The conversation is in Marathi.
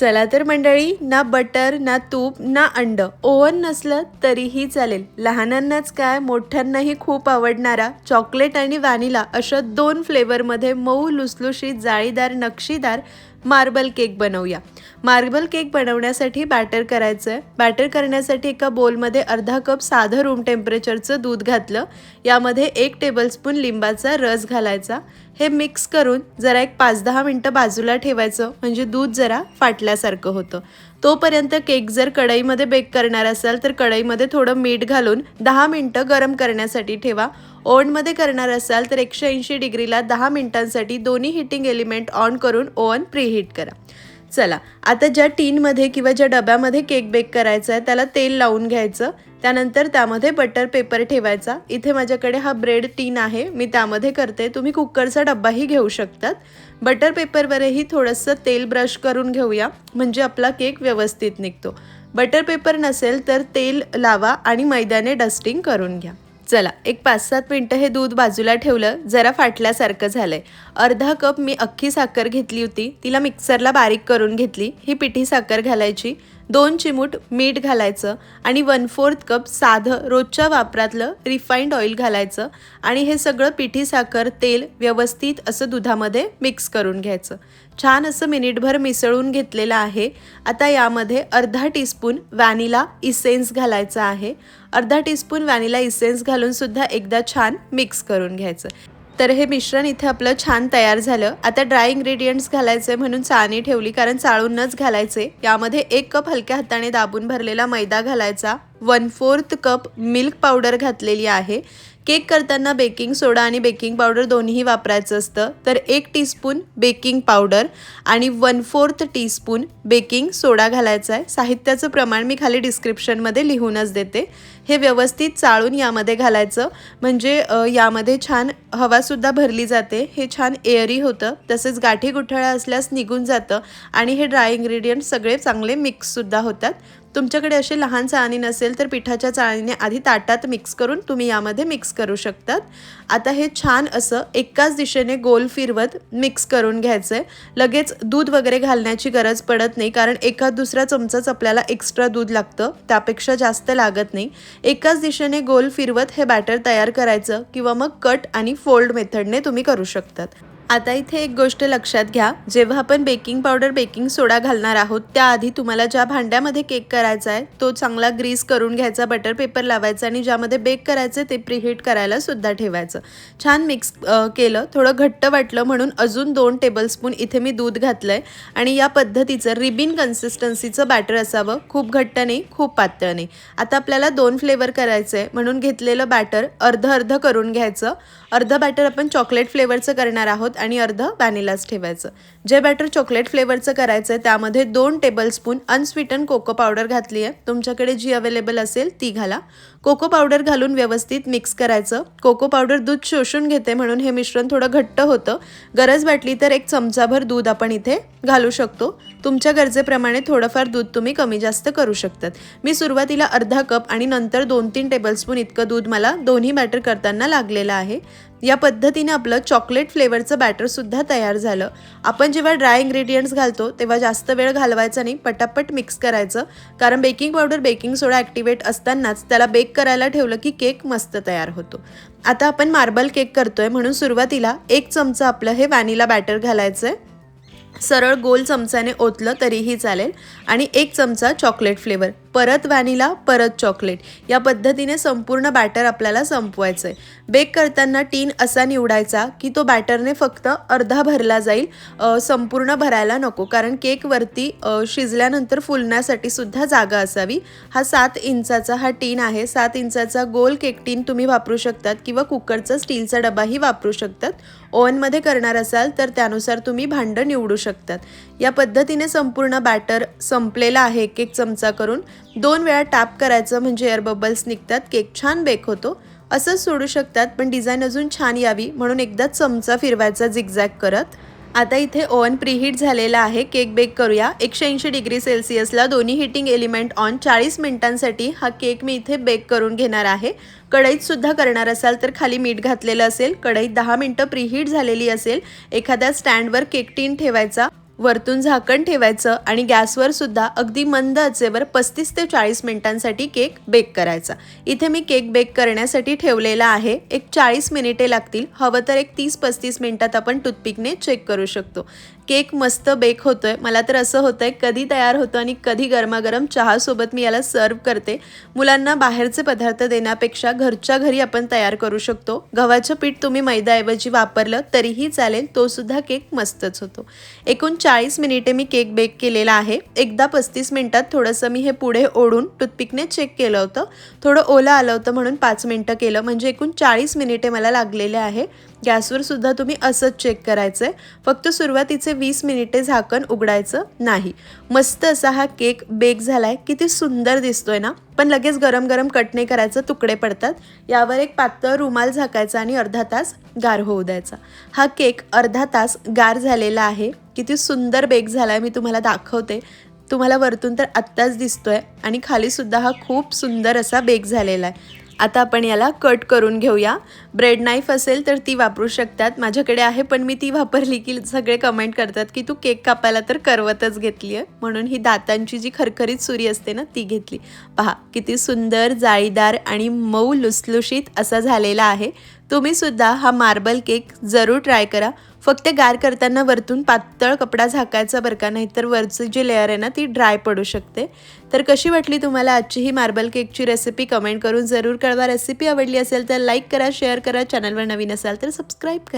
चला तर मंडळी ना बटर ना तूप ना अंड. ओव्हन नसलं तरीही चालेल. लहानांनाच काय मोठ्यांनाही खूप आवडणारा चॉकलेट आणि व्हॅनिला अशा दोन फ्लेवरमध्ये मऊ लुसलुशीत जाळीदार नक्षीदार मार्बल केक बनवूया. मार्बल केक बनवण्यासाठी बॅटर करायचं आहे बॅटर करण्यासाठी एका बोलमध्ये अर्धा कप साधं रूम टेम्परेचरचं दूध घातलं. यामध्ये एक टेबलस्पून लिंबाचा रस घालायचा. हे मिक्स करून जरा एक पाच दहा मिनटं बाजूला ठेवायचं. म्हणजे दूध जरा फाटल्यासारखं होतं. तोपर्यंत केक जर कढईमध्ये बेक करणार असाल तर कढईमध्ये थोडं मीठ घालून दहा मिनटं गरम करण्यासाठी ठेवा. ओव्हनमध्ये करणार असाल तर एकशे ऐंशी डिग्रीला दहा मिनिटांसाठी दोन्ही हिटिंग एलिमेंट ऑन करून ओव्हन प्रीहीट करा. चला आता ज्या टीनमध्ये किंवा ज्या डब्यामध्ये केक बेक करायचा आहे त्याला तेल लावून घ्यायचं. त्यानंतर त्यामध्ये बटर पेपर ठेवायचा. इथे माझ्याकडे हा ब्रेड टीन आहे मी त्यामध्ये करते. तुम्ही कुकरचा डब्बाही घेऊ शकतात. बटर पेपरवरही थोडंसं तेल ब्रश करून घेऊया म्हणजे आपला केक व्यवस्थित निघतो. बटर पेपर नसेल तर तेल लावा आणि मैद्याने डस्टिंग करून घ्या. चला एक पाच सात मिनटं हे दूध बाजूला ठेवलं जरा फाटल्यासारखं झालंय. अर्धा कप मी अख्खी साखर घेतली होती तिला मिक्सरला बारीक करून घेतली ही पिठी साखर घालायची. दोन चिमूट मीठ घालायचं आणि वन फोर्थ कप साधं रोजच्या वापरातलं रिफाईंड ऑइल घालायचं आणि हे सगळं पिठी साखर तेल व्यवस्थित असं दुधामध्ये मिक्स करून घ्यायचं. छान असं मिनिटभर मिसळून घेतलेलं आहे. आता यामध्ये अर्धा टीस्पून व्हॅनिला इसेन्स घालायचा आहे. अर्धा टीस्पून व्हॅनिला इसेन्स घालून सुद्धा एकदा छान मिक्स करून घ्यायचं. तर हे मिश्रण इथे आपलं छान तयार झालं. आता ड्राय इंग्रेडियंट्स घालायचे म्हणून चाळणी ठेवली कारण चाळूनच घालायचे यामध्ये एक कप हलक्या हाताने दाबून भरलेला मैदा घालायचा. One fourth cup milk powder घातलेली आहे. केक करताना बेकिंग सोडा आणि बेकिंग पावडर दोन्हीही वापरायचं असतं. तर एक टीस्पून बेकिंग पावडर आणि one fourth teaspoon baking soda घालायचा आहे. साहित्याचं प्रमाण मी खाली डिस्क्रिप्शनमध्ये लिहूनच देते. हे व्यवस्थित चाळून यामध्ये घालायचं. म्हणजे यामध्ये छान हवासुद्धा भरली जाते. हे छान एअरी होतं. तसेच गाठी गुठळ्या असल्यास निघून जातं. आणि हे ड्राय इंग्रेडियंट सगळे चांगले मिक्ससुद्धा होतात. तुमच्याकडे असे लहान चाळणी नसेल तर पिठाच्या चाळणीने आधी ताटात मिक्स करून तुम्ही यामध्ये मिक्स करू शकतात. आता हे छान असं एकाच दिशेने गोल फिरवत मिक्स करून घ्यायचं आहे लगेच दूध वगैरे घालण्याची गरज पडत नाही कारण एका दुसरा चमचाच आपल्याला एक्स्ट्रा दूध लागतं. त्यापेक्षा जास्त लागत नाही. एकाच दिशेने गोल फिरवत हे बॅटर तयार करायचं किंवा मग कट आणि फोल्ड मेथडने तुम्ही करू शकतात. आता इथे एक गोष्ट लक्षात घ्या. जेव्हा आपण बेकिंग पावडर बेकिंग सोडा घालणार आहोत त्याआधी तुम्हाला ज्या भांड्यामध्ये केक करायचा आहे तो चांगला ग्रीस करून घ्यायचा बटर पेपर लावायचा आणि ज्यामध्ये बेक करायचं ते प्रिहीट करायला सुद्धा ठेवायचं. छान मिक्स केलं. थोडं घट्ट वाटलं म्हणून अजून दोन टेबलस्पून इथे मी दूध घातलं आहे आणि या पद्धतीचं रिबिन कन्सिस्टन्सीचं बॅटर असावं. खूप घट्ट नाही खूप पातळ नाही. आता आपल्याला दोन फ्लेवर करायचं आहे. म्हणून घेतलेलं बॅटर अर्ध अर्ध करून घ्यायचं. अर्ध बॅटर आपण चॉकलेट फ्लेवरचं करणार आहोत आणि अर्ध व्हॅनिलाच ठेवायचं. जे बॅटर चॉकलेट फ्लेवरचं करायचं आहे त्यामध्ये दोन टेबलस्पून अनस्वीटन कोको पावडर घातली आहे तुमच्याकडे जी अवेलेबल असेल ती घाला. कोको पावडर घालून व्यवस्थित मिक्स करायचं. कोको पावडर दूध शोषून घेते म्हणून हे मिश्रण थोडं घट्ट होतं. गरज वाटली तर एक चमचाभर दूध आपण इथे घालू शकतो. तुमच्या गरजेप्रमाणे थोडंफार दूध तुम्ही कमी जास्त करू शकतात. मी सुरुवातीला अर्धा कप आणि नंतर दोन तीन टेबलस्पून इतकं दूध मला दोन्ही बॅटर करताना लागलेलं आहे. या पद्धतीने आपलं चॉकलेट फ्लेवरचं बॅटरसुद्धा तयार झालं. आपण जेव्हा ड्राय इंग्रेडियंट्स घालतो तेव्हा जास्त वेळ घालवायचा नाही पटापट मिक्स करायचं. कारण baking powder baking soda activate असतानाच त्याला बेक करायला ठेवलं की केक मस्त तयार होतो. आता आपण मार्बल केक करतोय म्हणून सुरुवातीला एक चमचा आपलं हे वॅनिला बॅटर घालायचं आहे सरळ गोल चमचाने ओतलं तरीही चालेल आणि एक चमचा चॉकलेट फ्लेवर परत व्हॅनिला परत चॉकलेट. या पद्धतीने संपूर्ण बॅटर आपल्याला संपवायचं आहे बेक करताना टीन असा निवडायचा की तो बॅटरने फक्त अर्धा भरला जाईल संपूर्ण भरायला नको. कारण केकवरती शिजल्यानंतर फुलण्यासाठी सुद्धा जागा असावी. हा सात इंचाचा हा टीन आहे. सात इंचाचा गोल केक टीन तुम्ही वापरू शकतात किंवा कुकरचा स्टीलचा डबाही वापरू शकतात. ओव्हनमध्ये करणार असाल तर त्यानुसार तुम्ही भांडं निवडू शकतात. या पद्धतीने संपूर्ण बॅटर संपलेला आहे एक एक चमचा करून. दोन वेळा टॅप करायचं म्हणजे एअर बबल्स निघतात केक छान बेक होतो. असंच सोडू शकतात पण डिझाईन अजून छान यावी म्हणून एकदा चमचा फिरवायचा झिगझॅग करत. आता इथे ओव्हन प्रीहीट झालेला आहे केक बेक करूया. एकशे ऐंशी डिग्री सेल्सिअसला दोन्ही हिटिंग एलिमेंट ऑन चाळीस मिनिटांसाठी हा केक मी इथे बेक करून घेणार आहे. कढईत सुद्धा करणार असाल तर खाली मीठ घातलेलं असेल. कढईत दहा मिनटं प्रीहीट झालेली असेल. एखाद्या स्टँडवर केक टीन ठेवायचा. वरतून झाकण ठेवायचं आणि गॅसवर सुद्धा अगदी मंद आचेवर पस्तीस ते चाळीस मिनिटांसाठी केक बेक करायचा. इथे मी केक बेक करण्यासाठी ठेवलेला आहे. एक चाळीस मिनिटे लागतील. हवं तर एक तीस पस्तीस मिनिटात आपण टूथपिकने चेक करू शकतो. केक मस्त बेक होतोय. मला तर असं होतंय कधी तयार होतं आणि कधी गरमागरम चहासोबत मी याला सर्व करते. मुलांना बाहेरचे पदार्थ देण्यापेक्षा घरच्या घरी आपण तयार करू शकतो. गव्हाचं पीठ तुम्ही मैदाऐवजी वापरलं तरीही चालेल तो सुद्धा केक मस्तच होतो. एकूण चाळीस मिनिटे मी केक बेक केलेला आहे. एकदा पस्तीस मिनिटात थोडंसं मी हे पुढे ओढून टूथपिकने चेक केलं होतं. थोडं ओलं आलं होतं म्हणून पाच मिनटं केलं. म्हणजे एकूण चाळीस मिनिटे मला लागलेले आहे. गॅसवर सुद्धा तुम्ही असंच चेक करायचं आहे फक्त सुरुवातीचे वीस मिनिटे झाकण उघडायचं नाही. मस्त असा हा केक बेक झाला आहे किती सुंदर दिसतोय ना? पण लगेच गरम गरम कटणे करायचं तुकडे पडतात. यावर एक पातळ रुमाल झाकायचा आणि अर्धा तास गार होऊ द्यायचा. हा केक अर्धा तास गार झालेला आहे. किती सुंदर बेक झालाय मी तुम्हाला दाखवते. तुम्हाला वरतून तर आत्ताच दिसतोय आणि खालीसुद्धा हा खूप सुंदर असा बेक झालेला आहे. आता आपण याला कट करून घेऊया. ब्रेड नाईफ असेल तर ती वापरू शकतात. माझ्याकडे आहे पण मी ती वापरली की सगळे कमेंट करतात की तू केक कापायला तर करवतच घेतली आहे. म्हणून ही दातांची जी खरखरीत सुरी असते ना ती घेतली. पहा किती सुंदर जाळीदार आणि मऊ लुसलुशीत असा झालेला आहे. तुम्ही सुद्धा हा मार्बल केक जरूर ट्राय करा. फक्त गार करताना वरतून पातळ कपडा झाकायचा बरं का नाही तर वरची जी लेअर आहे ना ती ड्राय पडू शकते. तर कशी वाटली तुम्हाला आजची ही मार्बल केकची रेसिपी कमेंट करून जरूर कळवा. रेसिपी आवडली असेल तर लाईक करा शेअर करा. चॅनलवर नवीन असाल तर सबस्क्राईब करा.